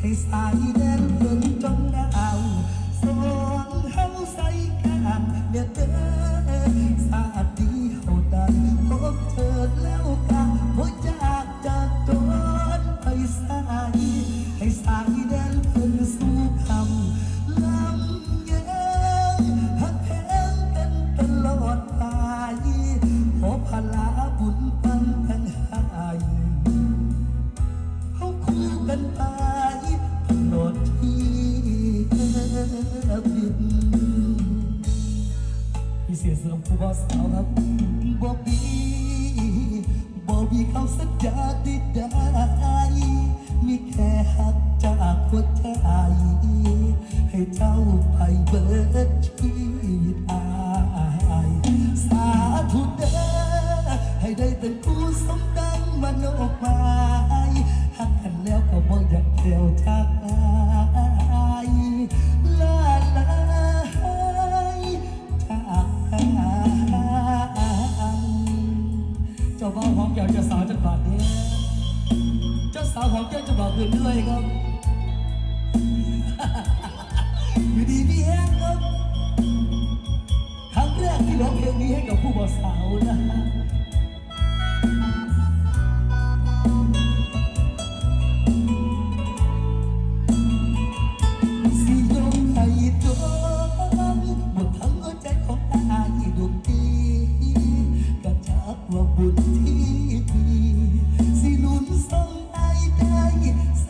ให้สายแดนเพิ่นจงดาวสอนเฮาใส่กันเด้อเด้อสาดดีเฮาได้พบเธอแล้วกันบ่อยากจะโดนไปสายให้สายแดนเพิ่นสู่คำลำเยงหักแพงกันตลอดไปขอพลาบุญปันทั้งหาย พิเศษสำหรับผู้บ่าวสาวครับบอบบี้บอบบี้เขาสัญญาดีได้มีแค่หักจากหัวใจ ให้เจ้าไปเบิดชีวิตอายสาธุเด้อให้ได้เป็นผู้สมดังมโนหมายหักกันแล้วก็บ่อยากเที่ยวจากอาย เจ้าสาวจังบาดเนี่ยเจ้าสาวของแก้วจะบอกอื่นด้วยครับ อยู่ดีมีแห้งครับ ครั้งแรกที่ร้องเพลงนี้ให้กับผู้บ่าวสาวนะ ส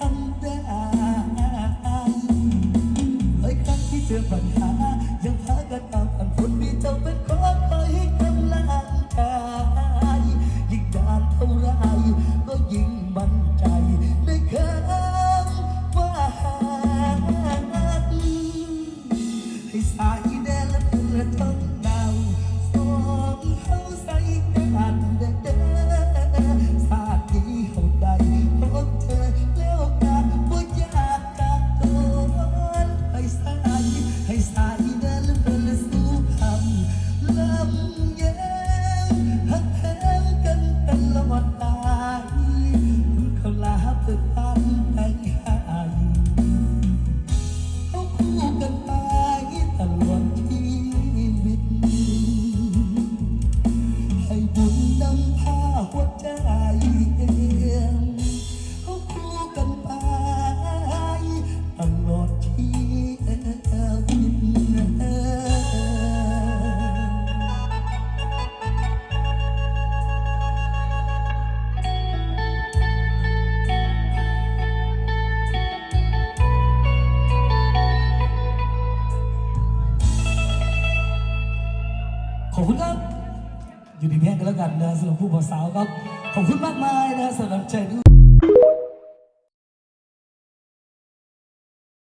ขอบคุณครับ อยู่ดีแม่กันแล้วกันนะสำหรับผู้บ่าวสาวครับ ขอบคุณมากมายนะสำหรับใจด้วย